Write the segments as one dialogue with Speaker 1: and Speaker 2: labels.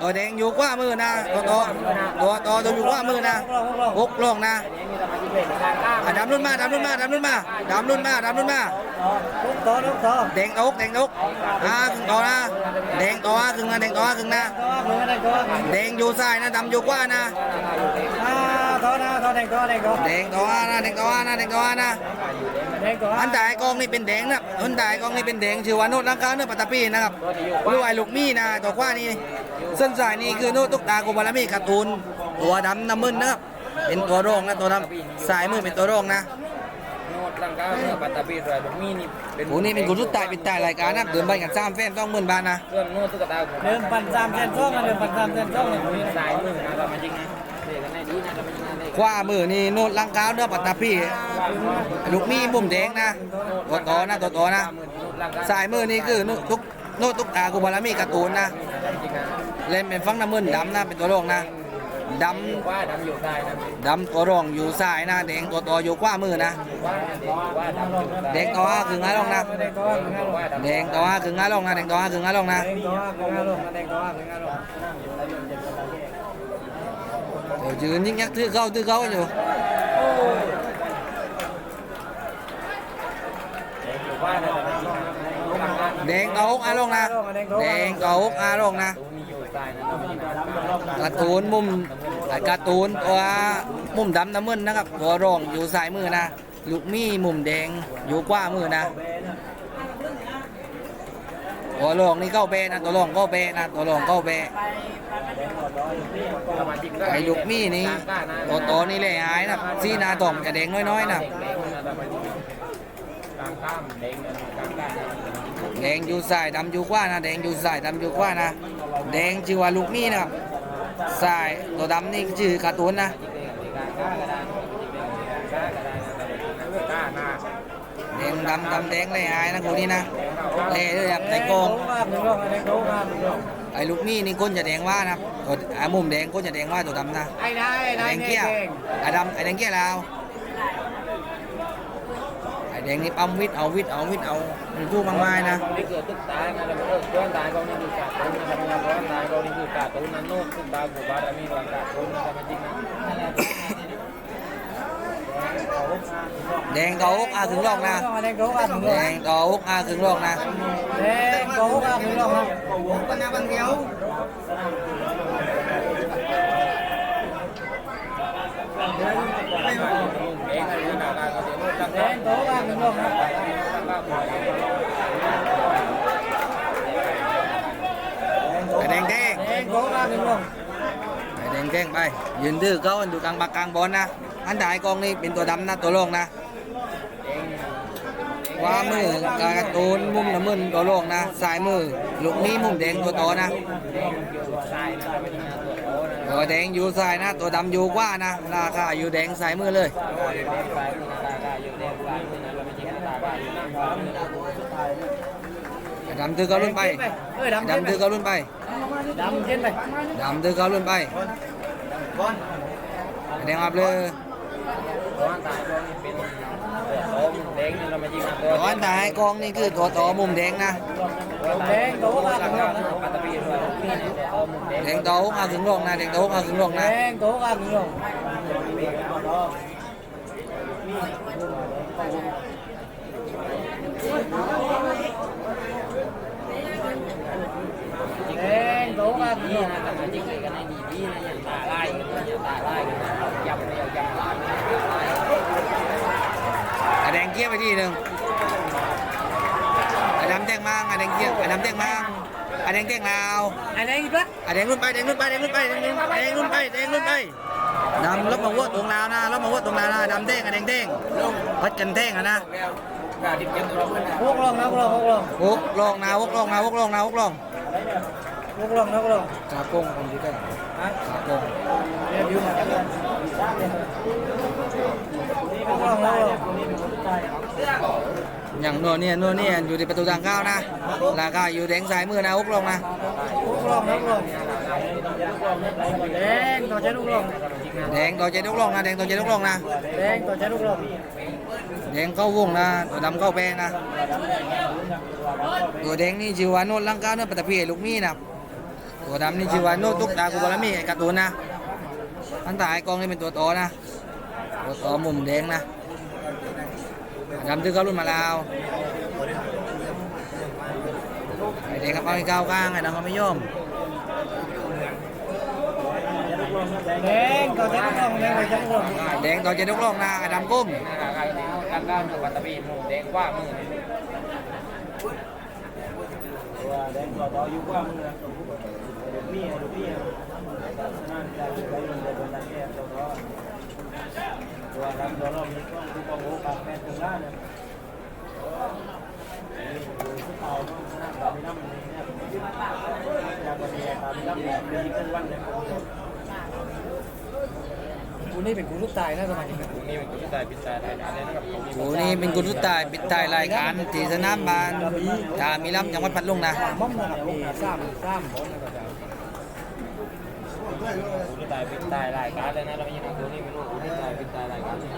Speaker 1: ตัวแดงอยู่ขวามือนะตัวโตตัวโตตัวอยู่ขวามือนะหกลงนะดำรุ่นมาดำรุ่นมาดำรุ่นมาดำรุ่นมาดำรุ่นมา
Speaker 2: ตลูกโต
Speaker 1: แดงตกแดงตกอ่าึงต่อนะแดงต่อครึ่งนะแดงต่อครึ่งนะ
Speaker 2: ตัวมือได้ตัว
Speaker 1: แดงอยู่ซ้ายนะดำอยู่ขวานะ
Speaker 2: อ่าตัวนะตัวแดงตัวแดงตัว
Speaker 1: แดงต่อนะแดงต่อนะแดงต่อนะ
Speaker 2: แดงตัว
Speaker 1: อันตายกองนี่เป็นแดงนะอันตายกองนี่เป็นแดงชื่อว่าโนดลังกาเนื้อปัตตปีนะครับลูกไอ้ลูกมี่นะตัวขวานี่ เส้นสายนี่คือโนดตุกตากุบาลามีการ์ตูนตัวดำน้ำมึนนะครับเป็นตัวโรองนะตัวดำสายมือเป็นตัวโรองนะ
Speaker 3: โนดลังกาเนื้อปัตตาปีรอยลูกมีนี่เป็น
Speaker 1: โหนี่เป็นคนสุดท้ายเป็นตายรายการนะเดินไปกันสามแฟนต้องหมื่นบาทนะ
Speaker 3: เรื่องโนดตุ๊กตาผม
Speaker 2: เดิมปั่นสามเซนซ่องเดิมปั่นสามเซนซ่องเลย
Speaker 3: มีสายมือนะเรามาจริงนะเด็กกันได้ดีนะเรามาจริงนะเด็ก
Speaker 1: ขวามือนี่โนดลังกาเนื้อปัตตปีลูกมี่มุมแดงนะตัวโตนะตัวโตนะ
Speaker 3: มือโนดลังกา
Speaker 1: สายมือนี่คือโนดทุกโนดตุกตากุบาลามีการ์ตูนนะ
Speaker 3: จริงนะ
Speaker 1: เล่นเป็นฟังน้ำมึนดำนะเป็นตัวโรองนะดำ
Speaker 3: ว่าดำอยู่ได้นะ
Speaker 1: ดำตัวรองอยู่ซ้ายนะแดงตัวต่ออยู่ขวามือนะ
Speaker 3: ว่าเด็กว่าดำอยู่ได้
Speaker 1: แดงตัวห้าคืองาลงนะ
Speaker 2: แดงตัวงาลง
Speaker 3: ว่าดำ
Speaker 1: แดงตัวห้าคืองาลงนะแดงตัวห้าคืองาลงนะ
Speaker 2: แดงตัวงาลงแดงตัวงาลง
Speaker 1: เดี๋ยวยืนยิ่งยักษ์ตื้อเข้าตื้อเข้าอยู่
Speaker 3: ว่าดำจริงนะลังกา
Speaker 1: แดงตัวหกอาลงนะแดงตัวหกอาลงนะ การ์ตูนมุมการ์ตูนตัวมุมดำน้ำมึนนะครับตัวรองอยู่ซ้ายมือนะลูกมี่มุมแดงอยู่ขวามือนะตัวรองนี่เข้าเปนะตัวรองเข้าเปนะตัวรองเข้าเป
Speaker 3: เรามาจริง
Speaker 1: ไอ้ลูกมี่นี่ตัวโตนี่เลยหายนะซีนาตอมจะแดงน้อยๆนะ
Speaker 3: แดงนะแดง
Speaker 1: อยู่ซ้ายดำอยู่ขวานะแดงอยู่ซ้ายดำอยู่ขวานะ แดงชื่อว่าลูกมี่นะครับซ้ายตัวดำนี่ชื่อการ์ตูนนะแดงดำดำแดงเลยหายนะคนนี้นะเล่ด้วยครับในกอง
Speaker 2: หนึ่งลงแดงตัวงาลง
Speaker 1: ไอ้ลูกมี่นี่ก้นจะแดงว่านะครับตัวไอ้มุมแดงก้นจะแดงว่าตัวดำนะ
Speaker 2: ไอ้นาย
Speaker 1: ไอ้
Speaker 2: นาย
Speaker 1: แดง
Speaker 2: เก่
Speaker 1: เกี้ยว
Speaker 2: ง
Speaker 1: ไอ้ดำไอ้แดงเกี้ยวลาวไอ้ แดงนี่ปั๊มวิทย์เอาวิทย์เอาวิทย์เอาสู้มากมายนะ
Speaker 3: นี่เกิดตึกตายนะเราเลิกอนตายเขานี่คือกาตุ้นนะครับย้อนตายเขานี่คือกาตุ้นนั่นโน้ตตึกตายบุบารามีรังกาตุ้นนะครับจริงนะ
Speaker 1: แดงต่อกอาถึงรองนะ
Speaker 2: แดงตัวถึงล
Speaker 1: แด
Speaker 2: ง
Speaker 1: งต่อกอาถึงรองนะ
Speaker 2: แดงตัวถึงลงครับ
Speaker 1: ปัญญาบังเดียว
Speaker 3: เองอะไรนะการ เขาเดี๋ยวโตรัง
Speaker 2: แด
Speaker 3: กาง
Speaker 2: ตัวถึงลงครับ
Speaker 1: ไอ้แดงแดง
Speaker 2: แดงตัวถึงลง
Speaker 1: ไอ้แดงแดงไปยืนดื้อเขาอยู่กลางปากกลางบอลนะอันถ่ายกองนี่เป็นตัวดำนะตัวรองนะ
Speaker 3: เอง
Speaker 1: ขวามือการ์ตูนมุมน้ำมึนตัวโลงนะซ้ายมือลูกนี้มุมแดงตัวโตนะ
Speaker 3: เอนะตัว
Speaker 1: แดงอยู่ซ้ายนะ ตัวดำอยู่ขวานะราคาอยู่แดงซ้ายมือเลย
Speaker 3: ดำ
Speaker 1: ถือเขารุ่นไป
Speaker 2: เออ
Speaker 1: ไอ้
Speaker 2: ดำ
Speaker 1: ดำถือเขารุ่นไป
Speaker 2: ดำเช่นไป
Speaker 1: ดำถือเขารุ่นไปไอ้แดงอับเลย
Speaker 3: ร้อนตายร้อนเป็นโตเดงเราไม่จริงนะตัว
Speaker 1: ร้อนตายกองนี่คือตัวโตมุมแดงนะ
Speaker 2: แดงตัวถึงลง
Speaker 3: ปัตตานีด้วยนี่เนี่ยโตมุมเดง
Speaker 1: แดงโตมาถึงโลงนะแดงโตมาถึงโลง
Speaker 2: แด
Speaker 1: นะ
Speaker 2: งตัวถึงลงแดงตัวถึง
Speaker 3: นี่
Speaker 2: ลง
Speaker 3: นะแต่จริงเลยกันในดีดีนะอย่างตาไล่กันอย่างตาไล่กันยำเลยยำร้าน
Speaker 1: ไอ้แดงเกี้ยวไปทีหนึ่งไอ้ดำแดงมั่งไอ้แดงเกี้ยวไอ้ดำแดงมั่งไอ้แดงแดงลาว
Speaker 2: ไอ้แดงอีกแล้ว
Speaker 1: ไอ้แดงรุ่นไปแดงรุ่นไปแดงรุ่นไปแดงรุ่นไปแดงรุ่นไปแดงรุ่นไปดำลบมาวัวตรงลาวนะลบมาวัวตรงลาวนะดำแดงไอ้แดงแดงพัดกันแดงอะนะ
Speaker 3: กาดิบเก็บตัวเพื่อน
Speaker 2: พวกลงนะวกลองวกลอง
Speaker 1: หกลองนะหกลองนะหกลองนะหกลอง
Speaker 2: วกลองนะวกลอง
Speaker 1: ขากงคนที่กัน
Speaker 2: ฮะ
Speaker 1: ขากง
Speaker 2: เดี๋ยวอยู่มาพวกลงพวกลง
Speaker 1: อย่างนัวเนี่ยโนัวเนี่ยอยู่ที่ประตูทางเข้านะราคาอยู่แดงซ้ายมือนะหกลองนะ
Speaker 2: พวกลงนะวกลงแดงต่อใจลูกลง
Speaker 1: แดงต่อใจลูกลองนะแดงต่อใจลูกลองนะ
Speaker 2: แดงต่อใจลูกลง
Speaker 1: แดงเข้าวงนะตัวดำเข้าแปรนะตัวแดงนี่ชื่อว่าโนนลังกาเนื้อปัตตพีลูกมีนะตัวดำนี่ชื่อว่าโนตุกดากุบารามีไอ้การ์ตูนนะอันตายกองนี่เป็นตัวโตนะตัวโตมุมแดงนะดำตื้อเขารุ่นมาแล้วไอเด็กกับเอาไอ้ก้าวข้างไอ้น้องก็ไม่ย่อม
Speaker 2: แดงต่อเจ็ดต้องแดงต่อเจ็ดต้อง
Speaker 1: แดงต่อเจะยกล่องนะดำกุ้ม
Speaker 3: ราคานี้านึ่งปัตตพีมุมแดงกว่ามือ
Speaker 2: ตัวแดงต่อต่ออยู่กว่ามือดูพี่ดูพี่นั่นจะไปลงบนตะแกรงตัวตัวดำตัวเรามีกล้องทุกกล้องโอ้ปากแม่ถึงล้านเนี่ยเอาตามน้ำนี่เนี่ยอยากจะมีตามน้ำเนี่ยมีขึ้นวันเนี่ย กูนี่เป็นกูลูกตายนะสมัยนี้
Speaker 3: ตรงนี้เป็นกุศลตายปิดตายรายการเลยนะครับตรงนี้
Speaker 1: โอ้นี่เป็นกุศลตายปิดท้ายรายการที่สนามบานทามีลำจังหวัดพัทลุงนะ
Speaker 2: ม่อมนะครับมีซ้ำซ้ำ
Speaker 3: กุศลตายปิดตายรายการเลยนะเราไม่ยินตรงนี้ไม่รู้กุศลตายปิดตายรายการเลย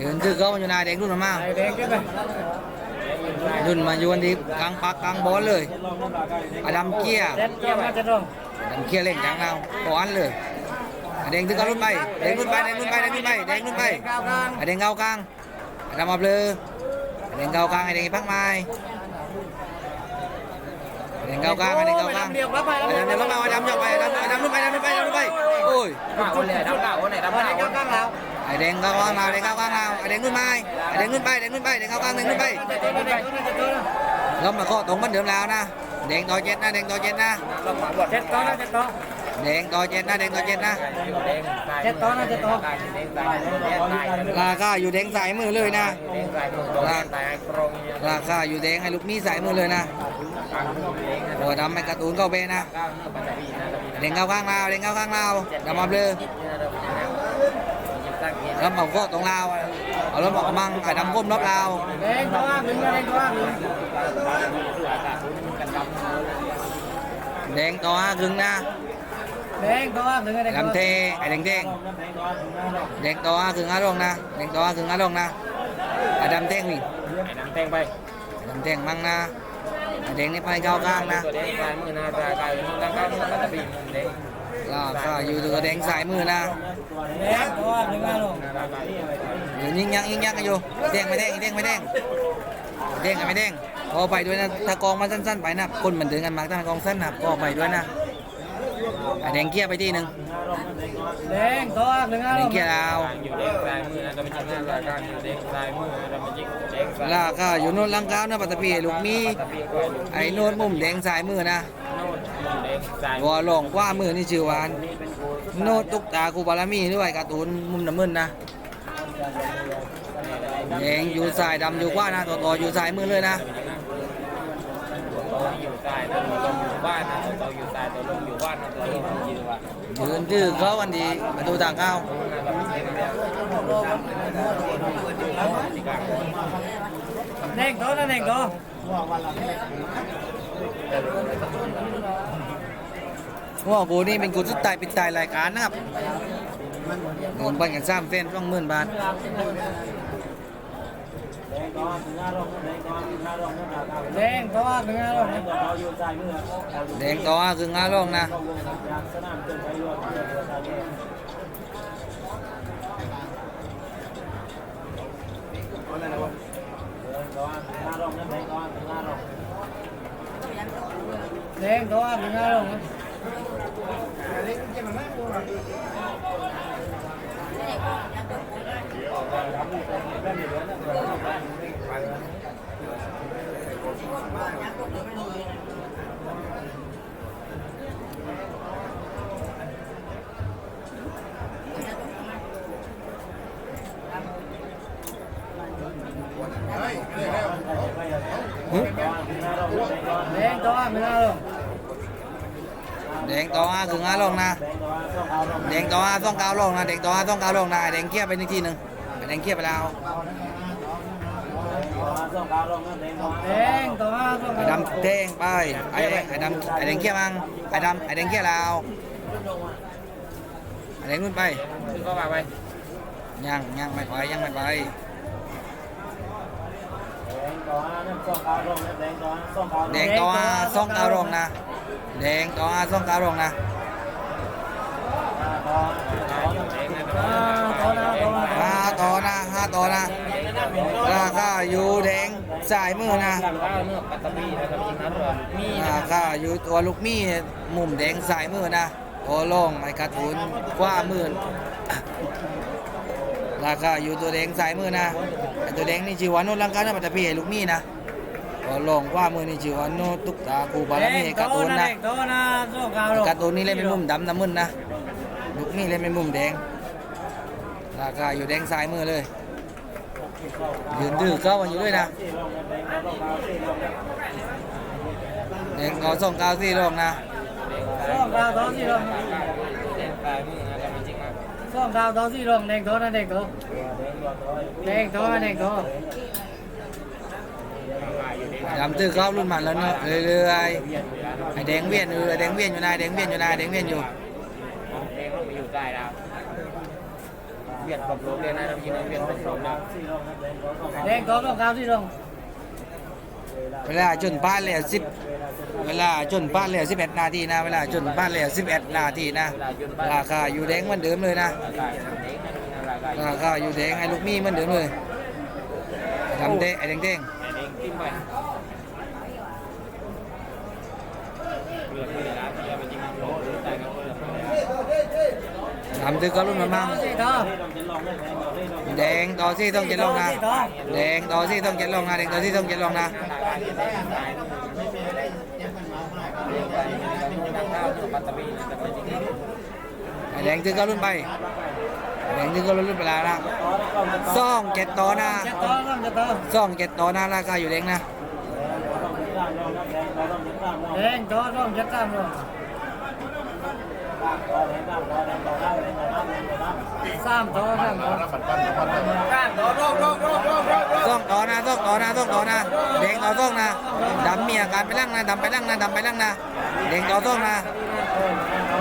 Speaker 1: ยืนชื่อเขาอยู่นายแดงรุ่นมา
Speaker 2: ไอ้แดงใช่ไหม
Speaker 1: รุ่นมาโยนที่กลางปักกลางบอลเลยอดัมเกียร์
Speaker 2: เด็ดเกี่ยวมาจะต้อง
Speaker 1: อดัมเกียร์เล่นจังเราก่อนเลยแดงถึงเขารุ่นไปแดงรุ่นไปแดงรุ่นไปแดงรุ่นไปแดงรุ่นไป
Speaker 2: ก้าวข้าง
Speaker 1: ไอแดงเก้ากลางไอดำมาเบลอไอแดงเก้ากลางไอแดงพักไม้ไอแดงเก้ากลางไอแดงเก้ากลาง
Speaker 2: เดียวครับไป
Speaker 1: ไอดำเดี๋ยวมาไอดำยกไปไอดำไอดำรุ่นไปไอดำรุ่นไปไอดำรุ่นไปโอ้ย
Speaker 3: ดำคนเลยดำดาวคนไหนดำ
Speaker 2: มา
Speaker 3: ดา
Speaker 2: ใน
Speaker 3: ว
Speaker 2: ก้าวข้างแล้ว
Speaker 1: ไอแดงเก้ากลางเราไอแดงเก้ากลางเราไอแดงรุ่นไม้ไอแดงรุ่นไปไอแดงรุ่นไปไอแดงเก้ากลางแดงรุ่นไปเรามาข้อตรงกันเดิมแล้วนะแดงต่อเจ็ดนะแดงต่อเจ็ดนะ
Speaker 3: ต้องมาบวช
Speaker 2: เจ็ดต้นนะเจ็ดต้น
Speaker 1: แดงต่อเจ็ดนะแดงต่อเจ็ดนะ
Speaker 3: แดตายแดงตายแดตาย
Speaker 1: ราคาอยู่แดงสายมือเลยนะ
Speaker 3: แดงตายตารงเนี่ย
Speaker 1: ราคาอยู่แดงให้ลูกนี้สายมือเลยนะ
Speaker 3: กลางแดงนะ
Speaker 1: ตัวดำไม่กร์ตูนเข้าเบน
Speaker 3: ก้าวนี่ปัตตพีนะ
Speaker 1: เด้งเข้าข้างเราเด้งเข้าข้างเราดำมาเบลอ
Speaker 3: เงี้ย
Speaker 1: แล้วเอาก็ตรงเราเอาแล้วบอกมังไอ้ดำก้มรอบเรา
Speaker 2: แดงตัวหนึ่งแดงตัวหนึ่ง
Speaker 1: แดงต่อห้าครึ่งนะ
Speaker 2: แดงตัวหนึ่งแดง
Speaker 1: ดำเทไอ้แดงเด้งแดงต่อห้าครึ่งห้าลงนะแดงต่อห้าครึ่งห้าลงนะไอ้ดำเท่งนี่
Speaker 3: ไอ้น้ำแตงไป
Speaker 1: ดำเท่งมั่งนะไอ้แดงนี่ไปเข้าข้างนะ
Speaker 3: ตัวแดงกลางมือนะกลางกลางกลางกลางปัตตพีมุมแดง
Speaker 1: ราคาอยู่ตัวแดงสายมือนะ
Speaker 2: แดงตัวหนึ่งลง
Speaker 1: เดี๋ยวยิงยังยิงยังกันอยู่แดงไม่แดงแดงไม่แดงแดงกับไม่แดงพอไปด้วยนะถ้ากองมันสั้น ๆ ไปนะคนเหมือนเดินกันมากถ้ากองสั้นนะก็ไปด้วยนะไอ้แดงเกี้ยไปที่หนึ่ง
Speaker 2: แดงตัวหนึ่ง
Speaker 1: ไอ้แด
Speaker 2: ล
Speaker 1: ง
Speaker 2: ง
Speaker 1: เกี้ยเรา
Speaker 3: อยู่แดงกลางมือนะเราไม่จริงนะกลางกลางอยู่แดงกลางมือเราไม่จริงแดงกลาง
Speaker 1: ราคาอยู่โน่นลังกาวนะปัตตพีลูกมี
Speaker 3: ปัตตพีก็อยู่
Speaker 1: ไอ้โน่นมุมแดงสายมือนะ วอลองกว่ามือนี่ชื่อวานโน่นตุกตาคูบารามีด้วยการ์ตูนมุมน้ำมืนนะแดงอยู่สายดำอยู่กว่านะตัวต่ออยู่สายมือเลยนะ
Speaker 3: ตัวอยู่ใต้ตัวลงอยู่บ้านนะตัวอยู่ใต้ตัวลงอยู่บ้านนะตัวนี้จริงว่า
Speaker 1: ยืนชื่อเขาวันดีประตูทางเข้า
Speaker 2: แดงตัวนะแดงตัว
Speaker 1: หั วกูนี่เป็นกูสุดตายปิดตายรายการนะครับเงินบันกันสามเส้นสองหมื่นบาท
Speaker 2: แดงตัวหนึ่งลง
Speaker 1: แดงต่อคืองาลงนะ
Speaker 2: แดงตัวหนึ่งลง
Speaker 1: หึ
Speaker 2: แดงตัว หนึ่งลง
Speaker 1: แดงต่อคืองาลงนะแดงต่อต้องกาวลงนะแดงต่อต้องกาวลงนะไอ้แดงเกี้ยไปนึงทีหนึ่งไอ้แดงเกี้ยไปแล้ว
Speaker 2: แดงตัวต้อง
Speaker 1: ไอ้ดำเท่งไปไอ้ไอ้ดำไอ้แดงเกี้ยมังไอ้ดำไอ้แดงเกี้ยแล้วแดงรุ่นไป
Speaker 3: คือก็ว่าไป
Speaker 1: ยังยังไม่ไปยังไม่ไป
Speaker 2: แดงต่อห้านั่นสองขาวลงแดงต่อห้าสองขาว
Speaker 1: แดงต่ออาซ่องกาวรองนะ แดงต่ออาซ่งกาวรองนะห้าต่อนะห้าต่อนะ ราคาอยู่แดงสายมือนะ
Speaker 3: รา
Speaker 1: คาอยู่ตัวลูกมี่มุมแดงสายมือนะตัวลงไอ้กร์ตูนกว่ามื่นราคาอยู่ตัวแดงสายมือนะตัวแดงนี่ชื่อว่าโนนลังกานะปัตตพีลูกมี่นะ ตัวลงกว่ามือนี่ชื่อว่าโนตุกตากูบาลามีไอ้การ์ตูนนะ
Speaker 2: โตนะสองขาวลง
Speaker 1: การ์ตูนนี่เล่นเป็นมุมดำน้ำมึนนะลูกนี่เล่นเป็นมุมแดงราคาอยู่แดงซ้ายมือเลยยืนดื้อเข้ากันอยู่ด้วยนะแดงเขาส่งเก้าสี่ลงนะ
Speaker 2: สองขาวสองสี่ลง
Speaker 3: เล่นตายมือนะครับจริงนะ
Speaker 2: สองขาวสองสี่ลงแดงโตนะแดงโตแดงโตนะแดงโต
Speaker 1: ดำตื้อเข้ารุ่นมันแล้วเนาะเรื่อยๆไอ้แดงเวียนออ้แดงเวียนอยู่นายแดงเวียนอยู่นายแดงเวียนอยู่
Speaker 3: เองต้องไปอยู่ใต้ดาวเวียนครบรถเลยนะจริงเวียนครบรถนะ
Speaker 2: แดงโตสองขาวสี่ลง
Speaker 1: เวลาจนป้านเลยสิบเวลาจนป้านเลยสิบเอ็ดนาทีนะ เวลาจนป้านเลยสิบเอ็ดนาทีนะ ราคาอยู่แดงเหมือนเดิมเลยนะ
Speaker 3: รายการเด็กนะรายการ
Speaker 1: ราคาอยู่แดงไอ้ลูกมี่เหมือนเดิมเลยดำเด้ไอ้แดงเด้ง
Speaker 3: เด็ก ทิ้งไปเรือที่ร้านที่ไปจริงนะโลหรือใต้กันเรือ
Speaker 1: ดำตื้อเข้ารุ่นมามั่ง
Speaker 2: สี่โต
Speaker 1: แดงต่อซี่ต้องเจ็ดลงนะแดงต่อซี่ต้องเจ็ดลงนะแดงต่อซี่ต้องเจ็ดลงนะไอ้แดงตื้อเข้ารุ่นไปแดงตื้อเข้ารุ่นไปแล้วนะซ่องเจ็ดต่อนะ
Speaker 2: เจ็ดโตสองเจ็ดโต
Speaker 1: ซ่องเจ็ดต่อนะราคาอยู่แดงนะ
Speaker 2: แดงโตสองเจ็ดสามลงสามโตสามโต
Speaker 1: ซ่องต่อนะซ่องต่อนะซ่องต่อนะแดงต่อซ่องนะดำมีอาการไปลั่งนะดำไปลั่งนะดำไปลั่งนะแดงต่อซ่องนะ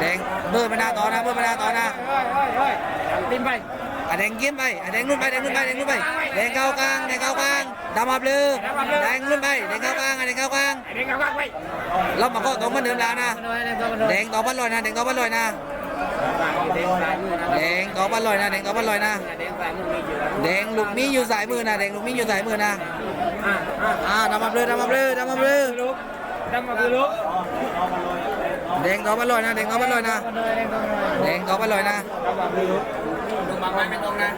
Speaker 1: แดงเบอร์ไปหน้าต่อนะเบอร์ไปหน้าต่อนะ
Speaker 3: ดิ้นไป
Speaker 1: อะแดงเกี้ยมไปอะแดงรุ่นไปแดงรุ่นไปแดงรุ่นไปแดงเข้ากลางแดงเข้ากลาง ดำมาเบลือแดงรุ่นไปแดงเข้ากลางอะแดงเข้ากลาง
Speaker 3: เด็กกางไป
Speaker 1: เรามาก็ตรงเหมือนเดิมแล้วนะ
Speaker 2: แดงโตมันโดน
Speaker 1: แดงต่อพันลอยนะแดงต่อพันลอยนะ
Speaker 3: เด็กสายมือนะ
Speaker 1: แดงต่อพันลอยนะแดงต่อพันลอยนะ
Speaker 3: เด็กสายมือมีอยู่แล้ว
Speaker 1: แดงลูกมีอยู่สายมือนะแดงลูกมีอยู่สายมือนะ
Speaker 3: อ่าอ่า
Speaker 1: อ่าดำมาเบลือดำมาเบลือดำมาเบลือ
Speaker 3: ลุกดำมาคือลุก
Speaker 1: แดงต่อพันลอยนะแดงต่อพันลอยนะ
Speaker 2: มันโดนแดงโตมันโดน
Speaker 1: แดงต่อพันลอยนะ
Speaker 3: ดำมาคือลุก
Speaker 1: ลุงบางไม้ไม่ตรงนะ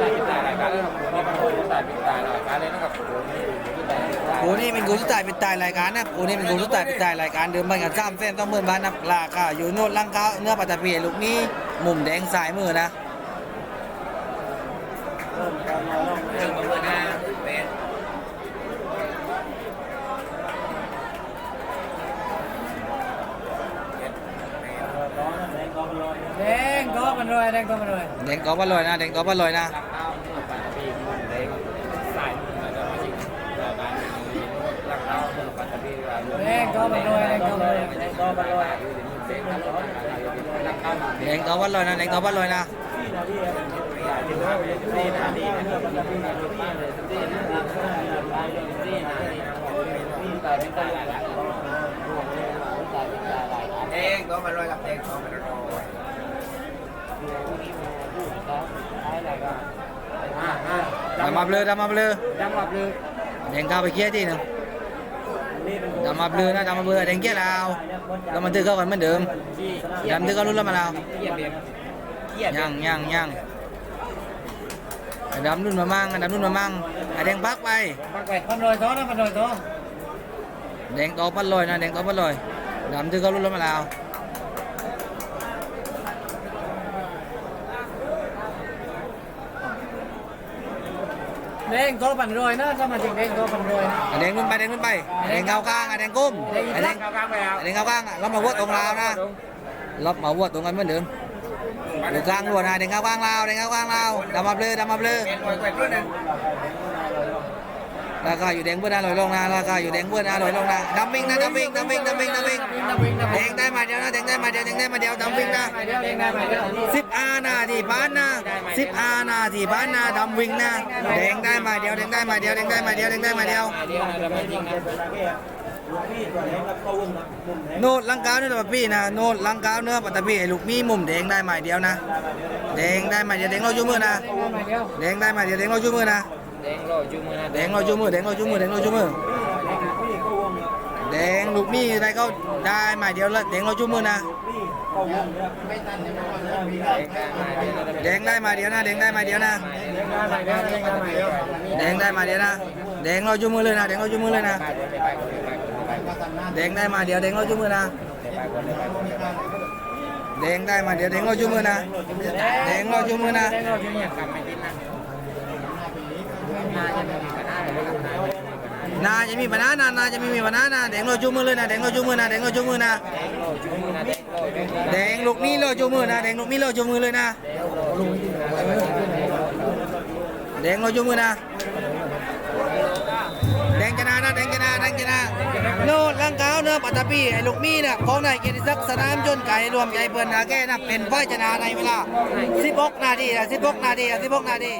Speaker 3: ตายเป็นตายรายการเลยครับนี่มันคนตายเป็นตายรายการเลยนะครับโอ้นี่เป็นตาย
Speaker 1: กูนี่เป็นกูสุดตายเป็นตายรายการนะกูนี่เป็นกูสุดตายเป็นตายรายการเดิมพันกับสามเส้นต้องหมื่นบ้านนับราคาอยู่โน่นลังเก้าเนื้อปัตตาพียลูกนี้มุมแดงสายมือนะ
Speaker 3: เริ่มมันนะเป็น
Speaker 2: แดงโต มันโดนแดงโตมันโดน
Speaker 1: แดงต่อพันลอยนะแดงต่อพันลอยนะ
Speaker 3: หลังเท้าเมื่อปัตตพีมันเล็กสายมือมันจะมาจริงรายการหลังเท้าเมื่อปัตตพี
Speaker 2: แดงโตมันโดนแดงโตมันโดน
Speaker 3: แดงก็มันลอยอยู่ในเส้นนั้นหลังเท้า
Speaker 1: แดงต่อพันลอยนะแดงต่อพันลอยนะ
Speaker 3: สี่นาทีนะครับสี่นาทีเลยสี่นาทีสี่นาทีตายเป็นตายหลายละเองก็มันลอยกับเองก็มันลอยอ่าอ่า
Speaker 1: ดำมาเบลือดำมาเบลือ
Speaker 3: ดังแบบเลย
Speaker 1: แดงเข้าไปเคลียร์ที่หนึ่งดำมาเบลือนะดำมาเบลือแดงเกี้ยลาวแล้วมันตื้อเข้ากันเหมือนเดิม
Speaker 3: ที่
Speaker 1: ดำตื้อเข้ารุ่นแล้วมาลาว
Speaker 3: เกียดเบียเกียด
Speaker 1: ย่างย่างย่างไอ้ดำรุ่นมามั่งไอ้ดำรุ่นมามั่งไอ้แดงพักไป
Speaker 3: ปักไป
Speaker 2: มันโดนโตนะมันโดนโต
Speaker 1: แดงต่อพันลอยนะแดงต่อพันลอยดำตื้อเข้ารุ่นแล้วมาลาว
Speaker 2: แดงโตมันโดนนะถ้ามันจริงแดงโตมันโดน
Speaker 1: ไอ้แดงรุ่นไปแดงรุ่นไปไอ้แดงเข้ากลางไอ้แดงก้มไอ้แดง
Speaker 3: เข้ากลางไปแล้ว
Speaker 1: ไอ้แดงเข้ากลางเรามาวัดตรงลาวนะเรามาวัดตรงกันเหมือนเดิมอยู่กลางรัวนะแดงเข้ากลางลาวแดงเข้ากลางลาวดำมาเบลือดำมาเบลือ
Speaker 3: รา
Speaker 1: คาอยู่แดงเพื่อนอร่อยลงนะราคาอยู่แดงเพื่อนอร่อยลงนะดำวิ่งนะดำวิ่งดำวิ่งดำวิ่งดำวิ่ง
Speaker 2: นับวิ่ง
Speaker 1: แด
Speaker 2: ง
Speaker 1: ได้มาเดียวนะแดงได้มาเดียวแดงได้มาเดียวดำวิ่งนะสิบอานาทีบ้านนะสิบอานาทีบ้านนะดำวิ่งนะแดงได้มาเดียวแดงได้มาเดียวแดงได้มาเดียวแดงได้มาเดียว
Speaker 3: เดียวนะแต่ไม่จริงนะ
Speaker 2: เป็นตาแก่ลูกพี่ตัวแดงกับเขาอุ้มนะมุมแดง
Speaker 1: โนดลังกาวเนื้อปะพี่นะโนดลังกาวเนื้อปะตะพี่ไอ้ลูกมีมุมแดงได้มาเดียวนะแดงได้มาเดียวแดงเราจุมือนะแดงได้มาเดียวแดงเราจุมือนะ
Speaker 3: แดงโลจูมือนะ
Speaker 1: แดงเราจุมือแดงเราจุมือแดงเราจุมือ
Speaker 2: เขาอุ้มนะ
Speaker 1: แดงลูกมีได้เขาได้มาเดียวล้วแดงเราจุมือนะ
Speaker 2: เด้งไม่มี
Speaker 3: แดงได้มาเดียวนะ
Speaker 1: แดงได้มาเดียวนะแดงได้มาเดียวนะ
Speaker 3: แดงได้มาเดียว
Speaker 1: แดงได้มาเดียวนะแดงเราจุมือเลยนะแดงเราจุมือเลยนะแดงได้มาเดียวแดงเราจุมือนะแดงได้มาเดียวแดงเราจุมือนะแดงเราจุมือนะ
Speaker 3: นาจะมีปัญหานาจะ
Speaker 1: นาจะมีปัญหานานาจะไม่มีปัญหานะแดงเราจุมือเลยนะแดงเราจุมือนะแดงเราจูมือนะ
Speaker 3: แดงโลจูมือแดงลู
Speaker 1: กมีเราจุมือนะแดงลูกมีเราจุมือเลยนะแดงเราจุมือนะแดงชนะนะแดงชนะแดงชนะโน่นลังกาวเนื้อปัตตปีไอ้ลูกมีเนี่ยของนายเกียรติศักดิ์สนามจนไก่รวมใจเปิดนาแก้นะเป็นฝ่ายชนะในเวลา16นาทีนะ16นาทีนะ16นาที